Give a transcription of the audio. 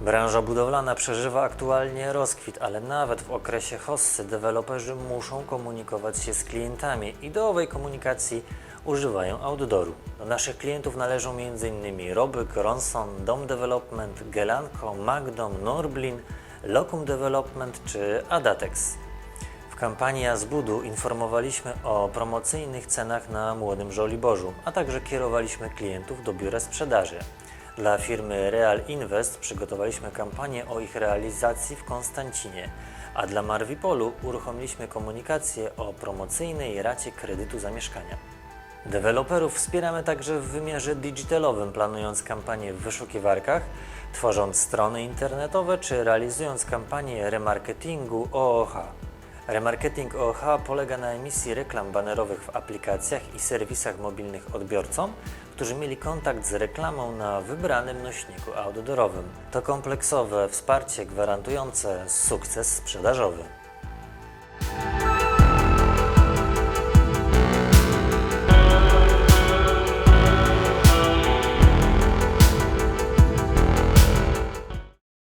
Branża budowlana przeżywa aktualnie rozkwit, ale nawet w okresie hossy deweloperzy muszą komunikować się z klientami i do owej komunikacji używają outdooru. Do naszych klientów należą m.in. Robyk, Ronson, Dom Development, Gelanco, Magdom, Norblin, Locum Development czy Adatex. W kampanii Azbudu informowaliśmy o promocyjnych cenach na Młodym Żoliborzu, a także kierowaliśmy klientów do biura sprzedaży. Dla firmy Real Invest przygotowaliśmy kampanię o ich realizacji w Konstancinie, a dla Marwipolu uruchomiliśmy komunikację o promocyjnej racie kredytu za mieszkania. Deweloperów wspieramy także w wymiarze digitalowym, planując kampanie w wyszukiwarkach, tworząc strony internetowe czy realizując kampanię remarketingu OOH. Remarketing OOH polega na emisji reklam banerowych w aplikacjach i serwisach mobilnych odbiorcom, którzy mieli kontakt z reklamą na wybranym nośniku outdoorowym. To kompleksowe wsparcie gwarantujące sukces sprzedażowy.